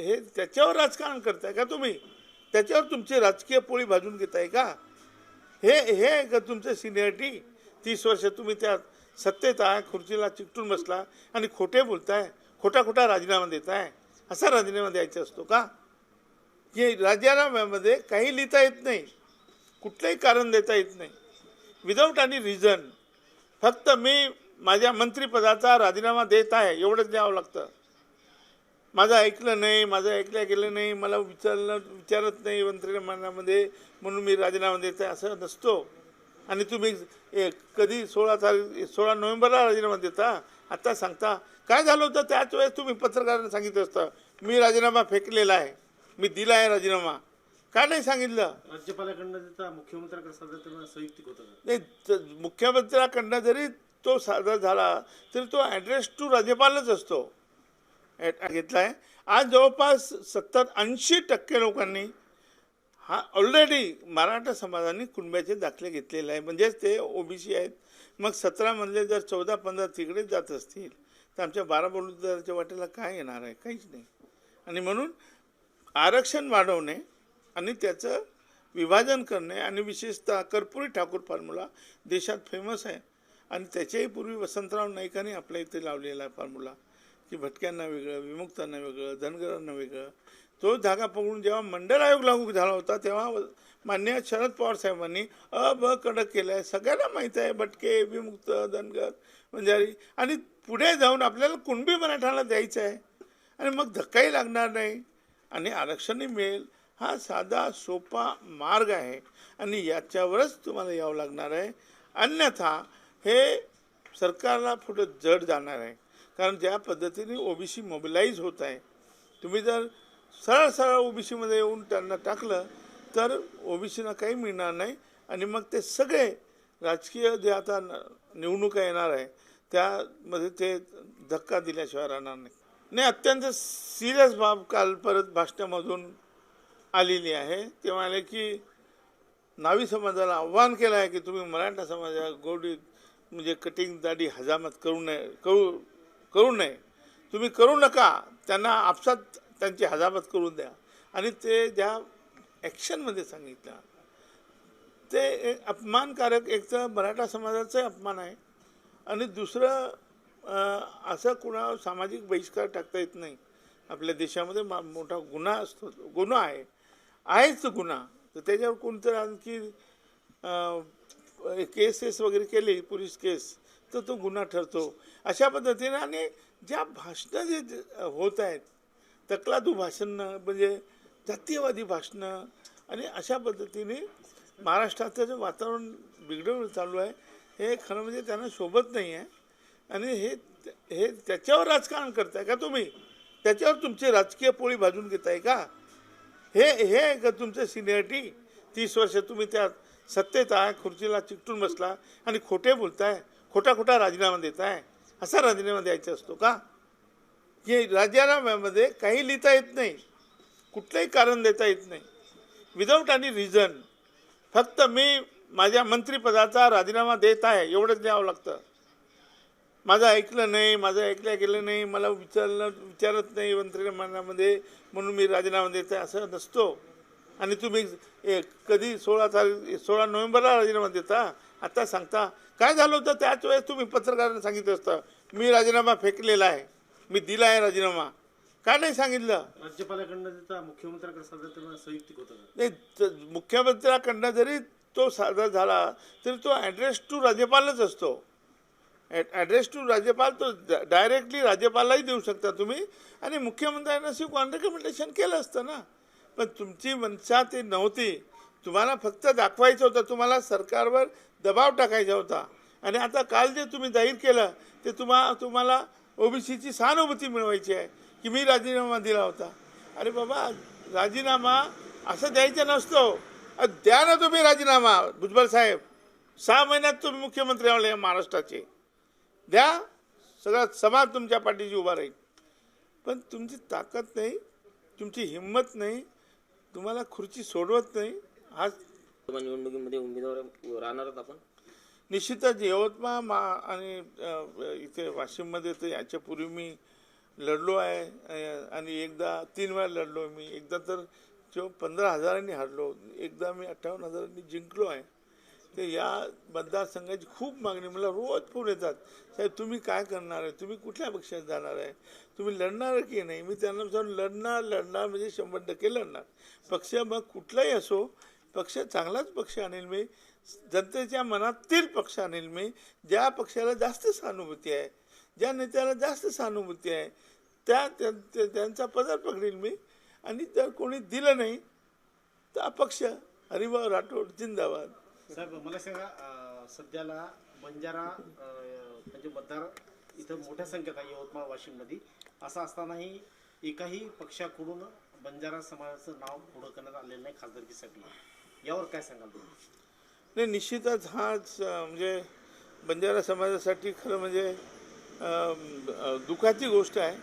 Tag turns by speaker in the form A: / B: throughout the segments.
A: हे त्याच्यावर राजकारण करताय का तुम्ही? त्याच्यावर तुमची राजकीय पोळी भाजून घेताय का? हे हे आहे का तुमचं सिनियरिटी? तीस वर्ष तुम्ही त्या सत्तेत आहे खुर्चीला चिकटून बसला आणि खोटे बोलताय खोटा खोटा राजीनामा देताय. असा राजीनामा द्यायचा असतो का? की राजीनाम्यामध्ये काही लिहिता येत नाही. कुठलंही कारण देता येत नाही. विदाऊट आणि रिझन फक्त मी माझ्या मंत्रिपदाचा राजीनामा देत आहे एवढंच द्यावं लागतं. माझं ऐकलं नाही माझं ऐकलं गेलं नाही मला विचारलं विचारत नाही मंत्रिमंडळामध्ये म्हणून मी राजीनामा देत आहे असं नसतो. आणि तुम्ही कधी सोळा तारीख सोळा नोव्हेंबरला राजीनामा देता? आता सांगता काय झालं होतं? त्याच वेळेस तुम्ही पत्रकारांना सांगितलं असतं मी राजीनामा फेकलेला आहे मी दिला आहे राजीनामा. का नाही सांगितलं?
B: राज्यपालाकडनं मुख्यमंत्र्याकडे सादर करणं संयुक्तिक होतं का?
A: नाही मुख्यमंत्र्याकडनं जरी तो सादर झाला तरी तो ॲड्रेस टू राज्यपालच असतो. घेतला आहे आज जवळपास सत्तर ऐंशी टक्के लोकांनी हा ऑलरेडी मराठा समाजाने कुणब्याचे दाखले घेतलेले आहे. म्हणजेच ते ओबीसी आहेत. मग सतरामधले जर चौदा पंधरा तिकडे जात असतील तर आमच्या बारा बलुतेदाराच्या वाटेला काय येणार आहे? काहीच नाही. आणि म्हणून आरक्षण वाढवणे आणि त्याचं विभाजन करणे आणि विशेषतः कर्पुरी ठाकूर फॉर्म्युला देशात फेमस आहे. आणि त्याच्याही पूर्वी वसंतराव नाईकांनी आपल्या इथे लावलेला आहे फॉर्म्युला की भटक्यांना वेगळं विमुक्तांना वेगळं धनगरांना वेगळं. तो धागा पकडून जेव्हा मंडळ आयोग लागू झाला होता तेव्हा मान्य शरद पवार साहेबांनी अ ब कडक केलं आहे सगळ्यांना माहीत आहे भटके विमुक्त धनगर म्हणजे आणि पुढे जाऊन आपल्याला कुणबी मराठाला द्यायचं आहे? आणि मग धक्काही लागणार नाही. आणि आरक्षणही मिळेल. हा साधा सोपा मार्ग आहे. आणि याच्यावरच तुम्हाला यावं लागणार आहे. अन्यथा हे सरकारला पुढं जड जाणार आहे. कारण ज्या पद्धतीने ओबीसी मोबिलाईज होत आहे तुम्ही जर सरळ सरळ ओबीसीमध्ये येऊन त्यांना टाकलं तर ओबीसीना काही मिळणार नाही. आणि मग ते सगळे राजकीय जे आता न- निवडणुका येणार आहे त्यामध्ये ते धक्का दिल्याशिवाय राहणार नाही. नाही अत्यंत सिरियस बाब काल परत भाषणामधून आलेली आहे. ते म्हणाले की नावी समाजाला आव्हान केलं आहे की तुम्ही मराठा समाजा गोडी म्हणजे कटिंग दाढी हजामत करू नये करू करू नये. तुम्ही करू नका त्यांना आपसात त्यांची हजामत करून द्या. आणि ते ज्या ॲक्शनमध्ये सांगितलं ते एक अपमानकारक एक तर मराठा समाजाचाही अपमान आहे. आणि दुसरं असं कुणा सामाजिक बहिष्कार टाकता येत नाही. आपल्या देशामध्ये मा- मोठा गुन्हा असतो गुन्हा आहे. आहेच गुन्हा. तर त्याच्यावर कोणतं आणखी केसेस वगैरे केली पोलीस केस? तर तो गुन्हा ठरतो. अशा पद्धतीने आणि ज्या भाषणं जे होत आहेत तकलादू भाषणं म्हणजे जातीयवादी भाषणं आणि अशा पद्धतीने महाराष्ट्राचं जे वातावरण बिघडवणं चालू आहे हे खरं म्हणजे त्यांना शोभत नाही आहे. आणि हे हे त्याच्यावर राजकारण करताय का तुम्ही? त्याच्यावर तुमची राजकीय पोळी भाजून घेताय का? हे हे आहे का तुमचं सिनियरिटी? तीस वर्ष तुम्ही त्या सत्तेत आहे खुर्चीला चिकटून बसला आणि खोटे बोलताय. खोटा खोटा राजीनामा आहे असा राजीनामा द्यायचा असतो का? की राजीनाम्यामध्ये काही लिहिता येत नाही कुठलंही कारण देता येत नाही. विदाऊट आणि रिझन फक्त मी माझ्या मंत्रिपदाचा राजीनामा देत आहे एवढंच द्यावं लागतं. माझं ऐकलं नाही माझं ऐकलं गेलं नाही मला विचारलं विचारत नाही मंत्रिमंडळामध्ये म्हणून मी राजीनामा देत आहे असं नसतो. आणि तुम्ही ए, कधी सोळा तारीख सोळा नोव्हेंबरला राजीनामा देता आता सांगता काय झालं होतं? त्याच वेळेस तुम्ही पत्रकारांना सांगितलं असतं मी राजीनामा फेकलेला आहे. मी दिला आहे राजीनामा. का नाही सांगितलं?
B: राज्यपालाकडनं मुख्यमंत्र्याकडे सादर करणं संयुक्तिक होतं का?
A: नाही मुख्यमंत्र्याकडनं जरी तो सादर झाला तरी तो ॲड्रेस टू राज्यपालच असतो. ॲड्रेस टू राज्यपाल तो डायरेक्टली राज्यपालाही देऊ शकता तुम्ही. आणि मुख्यमंत्र्यांना शिकवून रेकमेंडेशन केलं असतं ना. पण तुमची मनसा ती नव्हती. तुम्हाला फक्त दाखवायचं होतं तुम्हाला सरकारवर दबाव टाकायचा होता. आणि आता काल जे तुम्ही जाहीर केलं ते तुम्हा तुम्हाला ओबीसीची सहानुभूती मिळवायची आहे की मी राजीनामा दिला होता. अरे बाबा राजीनामा असं द्यायचं नसतो. द्या ना तुम्ही राजीनामा भुजबळ साहेब. सहा महिन्यात तुम्ही मुख्यमंत्री आले महाराष्ट्राचे. द्या सगळा समाज तुमच्या पाठीशी उभा राहील. पण तुमची ताकद नाही तुमची हिंमत नाही तुम्हाला खुर्ची सोडवत नाही
C: लोकसभा निवडणुकीमध्ये उमेदवार राहणार आहात आपण.
A: निश्चितच यवतमाळ मा आणि इथे वाशिममध्ये तर याच्यापूर्वी मी लढलो आहे आणि एकदा तीन वेळा लढलो मी. एकदा तर जो पंधरा हजारांनी हरलो एकदा मी अठ्ठावन्न हजारांनी जिंकलो आहे. ते या मतदारसंघाची खूप मागणी मला रोज फोन येतात साहेब तुम्ही काय करणार आहे? तुम्ही कुठल्या पक्षात जाणार आहे? तुम्ही लढणार की नाही? मी त्यांना सांगून लढणार लढणार म्हणजे शंभर टक्के लढणार. पक्ष मग कुठलाही असो पक्ष चांगलाच पक्ष आणेल मी जनतेच्या मनातील पक्ष आणेल मी ज्या पक्षाला जास्त सहानुभूती आहे ज्या नेत्याला जास्त सहानुभूती आहे त्या त्यांचा पदर पकडेल मी. आणि जर कोणी दिलं नाही तर अपक्ष हरिभाऊ राठोड जिंदाबाद.
B: साहेब मला सांगा सध्याला बंजारा म्हणजे मतदार इथं मोठ्या संख्येत आहे यवतमाळ वाशिममध्ये. असं असतानाही एकाही पक्षाकडून बंजारा समाजाचं नाव पुढं करण्यात आलेलं नाही खासदारकीसाठी. यावर काय सांगाल तुम्ही?
A: नाही निश्चितच हाच म्हणजे बंजारा समाजासाठी खरं म्हणजे अं, दुःखाची गोष्ट आहे.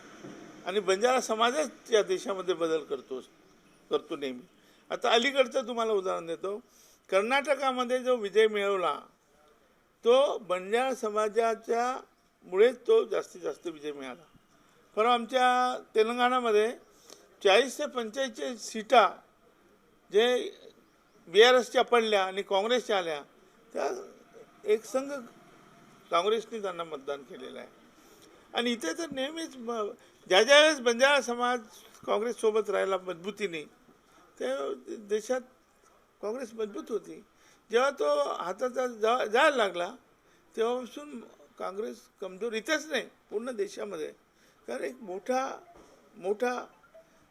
A: आणि बंजारा समाजच या देशामध्ये बदल करतो करतो नेहमी. आता अलीकडचं तुम्हाला उदाहरण देतो. कर्नाटकामध्ये जो विजय मिळवला तो बंजारा समाजाच्या मुळेच तो जास्तीत जास्त विजय मिळाला. परवा आमच्या तेलंगणामध्ये चाळीस ते पंचेचाळीस सीटा जे बी आर एसच्या पडल्या आणि काँग्रेसच्या आल्या त्या एक संघ काँग्रेसने त्यांना मतदान केलेलं आहे. आणि इथे तर नेहमीच ज्या ज्या वेळेस बंजारा समाज काँग्रेससोबत राहिला मजबूतीने त्या देशात काँग्रेस मजबूत होती. जेव्हा तो हाताचा जा जायला लागला तेव्हापासून काँग्रेस कमजोर इथेच नाही पूर्ण देशामध्ये. कारण एक मोठा मोठा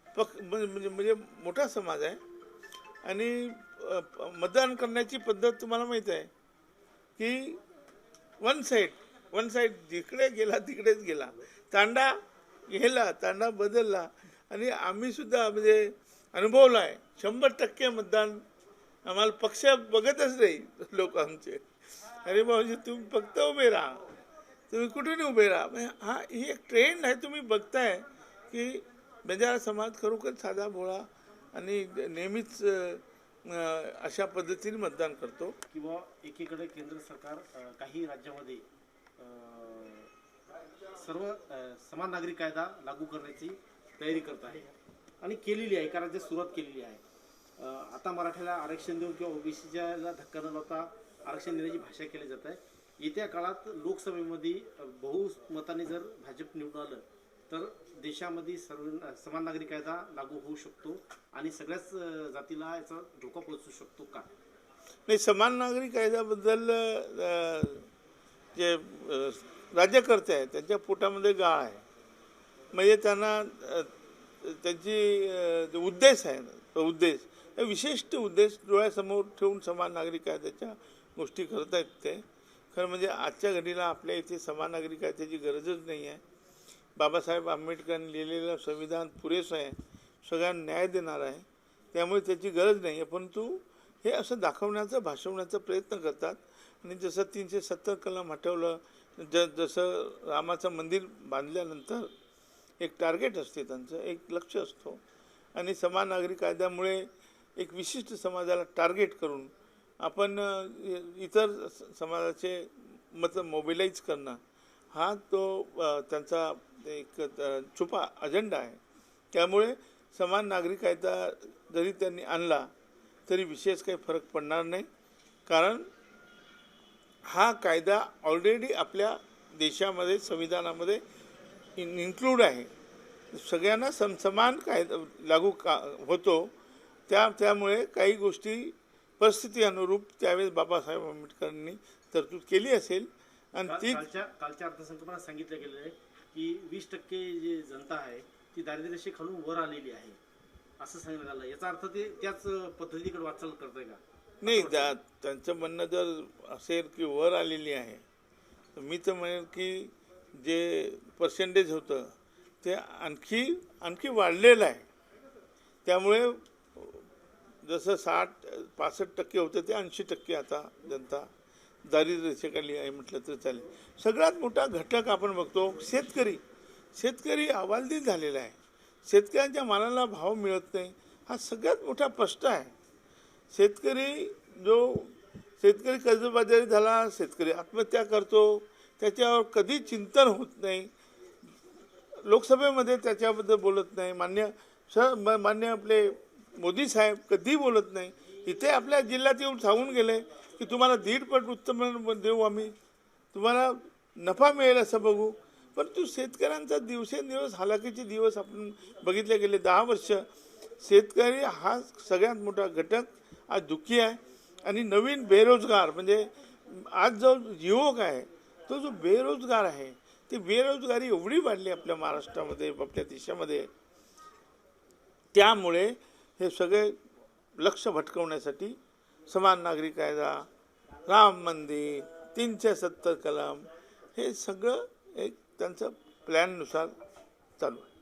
A: पक म्हणजे, म्हणजे म्हणजे मोठा समाज आहे. आणि मतदान करण्याची पद्धत तुम्हाला माहीत आहे की वन साईड वन साईड जिकडे गेला तिकडेच गेला. तांडा गेला तांडा बदलला. आणि आम्हीसुद्धा म्हणजे अनुभवला आहे शंभर टक्के मतदान आम्हाला पक्ष बघतच नाही लोक आमचे. अरे भाऊजी तुम्ही फक्त उभे राहा. तुम्ही कुठून उभे राहा? म्हणजे हा ही एक ट्रेंड आहे तुम्ही बघताय की बंजारा समाज खरोखर साधा भोळा आणि नेहमीच अशा पद्धतीने मतदान करतो.
B: किंवा एकीकडे केंद्र सरकार काही राज्यामध्ये सर्व समान नागरिक कायदा लागू करण्याची तयारी करत आहे आणि केलेली आहे एका राज्यात सुरुवात केलेली आहे. आता मराठ्याला आरक्षण देऊन किंवा ओबीसीच्या धक्का न लावता आरक्षण देण्याची भाषा केली जात आहे. येत्या काळात लोकसभेमध्ये बहुमताने जर भाजप निवडून आलं तर देशामध्ये सर्व समान नागरी कायदा लागू होऊ शकतो आणि सगळ्याच जातीला याचा धोका पोहोचू शकतो का?
A: नाही समान नागरी कायद्याबद्दल जे राज्यकर्ते आहेत त्यांच्या पोटामध्ये गाळ आहे. म्हणजे त्यांना त्यांची जो उद्देश आहे ना, तो उद्देश हे विशिष्ट उद्देश डोळ्यासमोर ठेवून समान नागरी कायद्याच्या गोष्टी करत आहेत ते. खरं म्हणजे आजच्या घडीला आपल्या इथे समान नागरी कायद्याची गरजच नाही आहे. बाबासाहेब आंबेडकरांनी लिहिलेलं संविधान पुरेसं आहे सगळ्यांना न्याय देणार आहे त्यामुळे त्याची गरज नाही आहे. परंतु हे असं दाखवण्याचा भाषवण्याचा प्रयत्न करतात. आणि जसं तीनशे सत्तर कलम हटवलं ज जसं रामाचं मंदिर बांधल्यानंतर एक टार्गेट असते त्यांचं एक लक्ष असतो. आणि समान नागरी कायद्यामुळे एक विशिष्ट समाजाला टार्गेट करून आपण इतर समाजाचे मतलब मोबिलाईज करणं हा तो त्यांचा एक छुपा अजेंडा आहे. त्यामुळे समान नागरी कायदा जरी त्यांनी आणला तरी विशेष काही फरक पडणार नाही. कारण हा कायदा ऑलरेडी आपल्या देशामध्ये संविधानामध्ये इन इन्क्लूड आहे. सगळ्यांना सम समान कायदा लागू का होतो. त्या त्यामुळे काही गोष्टी परिस्थिती अनुरूप त्यावेळेस बाबासाहेब आंबेडकरांनी तरतूद केली असेल. आणि ती
B: कालच्या कालच्या अर्थसंकल्पात सांगितलं गेलं आहे की वीस टक्के जी जनता आहे ती दारिद्र्य खालून वर आलेली आहे. असं सांगण्यात आलं याचा अर्थ ते त्याच पद्धतीकडे वाटचाल करतंय का?
A: नाही त्या त्यांचं म्हणणं जर असेल की वर आलेली आहे तर मी तर म्हणेल की जे पर्सेंटेज होतं ते आणखी आणखी वाढलेलं आहे. त्यामुळे जसं साठ पासष्ट टक्के होतं ते ऐंशी टक्के आता जनता दारिद्र्यरेषेखाली आहे म्हटलं तर चालेल. सगळ्यात मोठा घटक आपण बघतो शेतकरी. शेतकरी अवालदित झालेला आहे. शेतकऱ्यांच्या मालाला भाव मिळत नाही. हा सगळ्यात मोठा प्रश्न आहे. शेतकरी जो शेतकरी कर्जबाजारी झाला शेतकरी आत्महत्या करतो त्याच्यावर कधी चिंतन होत नाही. लोकसभेमध्ये त्याच्याबद्दल बोलत नाही. मान्य स म- मान्य आपले मोदी साहेब कधी बोलत नाही. इथे आपल्या जिल्ह्यात येऊन सांगून गेले की तुम्हाला दीडपट उत्तम देऊ आम्ही. तुम्हाला नफा मिळेल असं बघू. परंतु शेतकऱ्यांचा दिवसेंदिवस हालाकीचे दिवस आपण बघितले गेले दहा वर्ष. शेतकरी हा सगळ्यात मोठा घटक आज दुःखी आहे. आणि नवीन बेरोजगार म्हणजे आज जो युवक आहे तो जो बेरोजगार आहे ती बेरोजगारी एवढी वाढली आपल्या महाराष्ट्रामध्ये आपल्या देशामध्ये. त्यामुळे हे सगळे लक्ष भटकवण्यासाठी समान नागरी कायदा राम मंदिर तीनशे सत्तर कलम हे सगळं एक त्यांचं प्लॅननुसार चालू आहे.